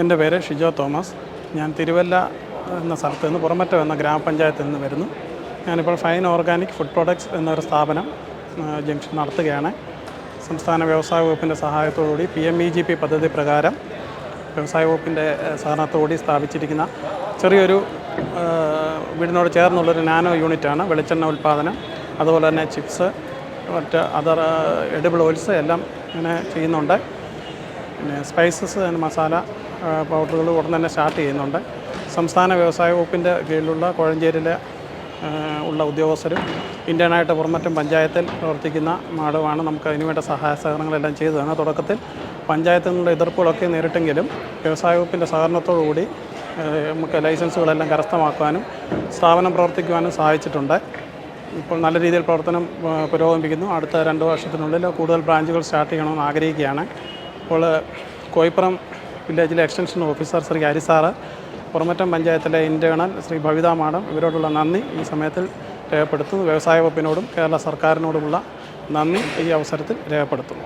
എന്റെ പേര് ഷിജോ തോമസ്. ഞാൻ തിരുവല്ല എന്ന സ്ഥലത്ത് നിന്ന് പുറമറ്റം എന്ന ഗ്രാമപഞ്ചായത്തിൽ നിന്ന് വരുന്നു. ഞാനിപ്പോൾ ഫൈൻ ഓർഗാനിക് ഫുഡ് പ്രൊഡക്ട്സ് എന്നൊരു സ്ഥാപനം ജംഗ്ഷൻ നടത്തുകയാണ്. സംസ്ഥാന വ്യവസായ വകുപ്പിന്റെ സഹായത്തോടുകൂടി P M E G P പദ്ധതി പ്രകാരം വ്യവസായ വകുപ്പിന്റെ സഹകരണത്തോടുകൂടി സ്ഥാപിച്ചിരിക്കുന്ന ചെറിയൊരു വീടിനോട് ചേർന്നുള്ളൊരു നാനോ യൂണിറ്റാണ് വെളിച്ചെണ്ണ ഉൽപ്പാദനം. അതുപോലെ തന്നെ ചിപ്സ് മറ്റ് അതർ എഡിബിൾ ഓയിൽസ് എല്ലാം ഇങ്ങനെ ചെയ്യുന്നുണ്ട്. പിന്നെ സ്പൈസസ് മസാല പൗഡറുകൾ ഉടൻ തന്നെ സ്റ്റാർട്ട് ചെയ്യുന്നുണ്ട്. സംസ്ഥാന വ്യവസായ വകുപ്പിന്റെ കീഴിലുള്ള കോഴഞ്ചേരിയിലെ ഉള്ള ഉദ്യോഗസ്ഥരും ഇന്ത്യനായിട്ട് പുറമറ്റം പഞ്ചായത്തിൽ പ്രവർത്തിക്കുന്ന മാഡമാണ് നമുക്ക് അതിനുവേണ്ട സഹായ സഹകരണങ്ങളെല്ലാം ചെയ്തു തന്നെ തുടക്കത്തിൽ പഞ്ചായത്തിൽ നിന്നുള്ള എതിർപ്പുകളൊക്കെ നേരിട്ടെങ്കിലും വ്യവസായ വകുപ്പിന്റെ സഹകരണത്തോടുകൂടി നമുക്ക് ലൈസൻസുകളെല്ലാം കരസ്ഥമാക്കുവാനും സ്ഥാപനം പ്രവർത്തിക്കുവാനും സഹായിച്ചിട്ടുണ്ട്. ഇപ്പോൾ നല്ല രീതിയിൽ പ്രവർത്തനം പുരോഗമിക്കുന്നു അടുത്ത രണ്ട് വർഷത്തിനുള്ളിൽ കൂടുതൽ ബ്രാഞ്ചുകൾ സ്റ്റാർട്ട് ചെയ്യണമെന്ന് ആഗ്രഹിക്കുകയാണ്. അപ്പോൾ കോയിപ്പുറം വില്ലേജിലെ എക്സ്റ്റൻഷൻ ഓഫീസർ ശ്രീ ഹരിസാറ് പുറമറ്റം പഞ്ചായത്തിലെ ഇന്റേണൽ ശ്രീ ഭവിത മാഡം ഇവരോടുള്ള നന്ദി ഈ സമയത്തിൽ രേഖപ്പെടുത്തുന്നു. വ്യവസായ വകുപ്പിനോടും കേരള സർക്കാരിനോടുമുള്ള നന്ദി ഈ അവസരത്തിൽ രേഖപ്പെടുത്തുന്നു.